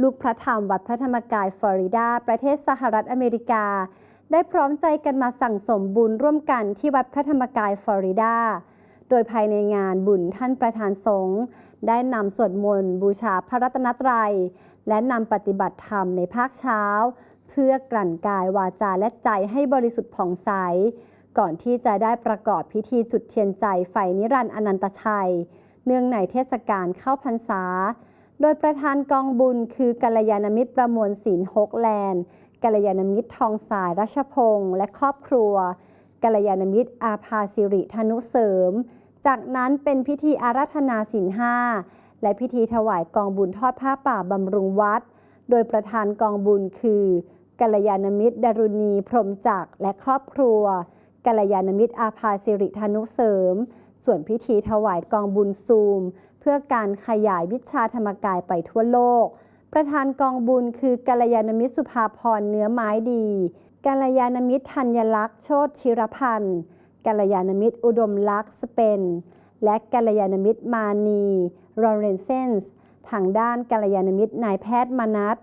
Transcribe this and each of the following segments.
ลูกพระธรรมวัดพระธรรมกายฟลอริดา ประเทศสหรัฐอเมริกา ได้พร้อมใจกันมาสั่งสมบุญร่วมกันที่วัดพระธรรมกายฟลอริดา โดยภายในงานบุญท่านประธานสงฆ์ได้นำสวดมนต์บูชาพระรัตนตรัย และนำปฏิบัติธรรมในภาคเช้า เพื่อกลั่นกายวาจาและใจให้บริสุทธิ์ผ่องใส ก่อนที่จะได้ประกอบพิธีจุดเทียนใจไฟนิรันดร์อนันตชัย เนื่องในเทศกาลเข้าพรรษา โดยประธานกองบุญคือกัลยาณมิตรประมวลศิลป์ฮกแลนด์กัลยาณมิตรทองสายรัชพงศ์และครอบครัวกัลยาณมิตรอาภาสิริธนุเสริม จากนั้นเป็นพิธีอาราธนาศิลห้าและพิธีถวายกองบุญทอดผ้าป่าบำรุงวัด โดยประธานกองบุญคือกัลยาณมิตรดารุณีพรมจักรและครอบครัวกัลยาณมิตรอาภาสิริธนุเสริม ส่วนพิธีถวายกองบุญซูม เพื่อการขยายวิชาธรรมกายไปทั่วโลก ประธานกองบุญคือกัลยาณมิตรสุภาพรเนื้อไม้ดีกัลยาณมิตรธัญลักษณ์โชติชิรพันธ์กัลยาณมิตรอุดมลักษณ์สเปน และกัลยาณมิตรมานีรอเรนเซนส์ทางด้านกัลยาณมิตรนายแพทย์มนัส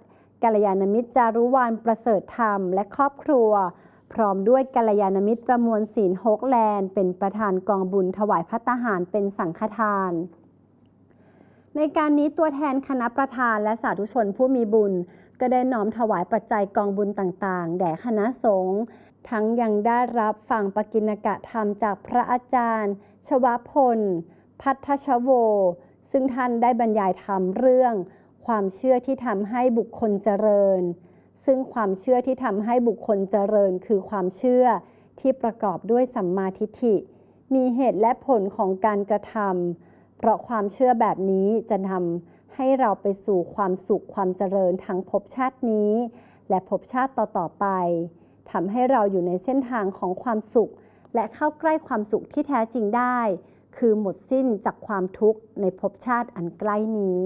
กัลยาณมิตรจารุวรรณประเสริฐธรรมและครอบครัว พร้อมด้วยกัลยาณมิตรประมวลศีลฮกแลนด์เป็นประธานกองบุญถวายพัตตาหารเป็นสังฆทาน ในการนี้ตัวแทนคณะประธานและสาธุชนผู้มีบุญ ก็ได้น้อมถวายปัจจัยกองบุญต่างๆ แด่คณะสงฆ์ทั้งยังได้รับฟังปกิณกะธรรมจากพระอาจารย์ ชวพล พัทชโว ซึ่งท่านได้บรรยายธรรมเรื่อง ความเชื่อที่ทำให้บุคคลเจริญ ซึ่งความเชื่อที่ทำให้บุคคลเจริญ คือความเชื่อที่ประกอบด้วยสัมมาทิฏฐิ มีเหตุและผลของการกระทำ เพราะความเชื่อแบบนี้จะนำให้เราไปสู่ความสุขความเจริญทั้งภพชาตินี้ และภพชาติต่อๆไปทำให้เราอยู่ในเส้นทางของความสุข และเข้าใกล้ความสุขที่แท้จริงได้ คือหมดสิ้นจากความทุกข์ในภพชาติอันใกล้นี้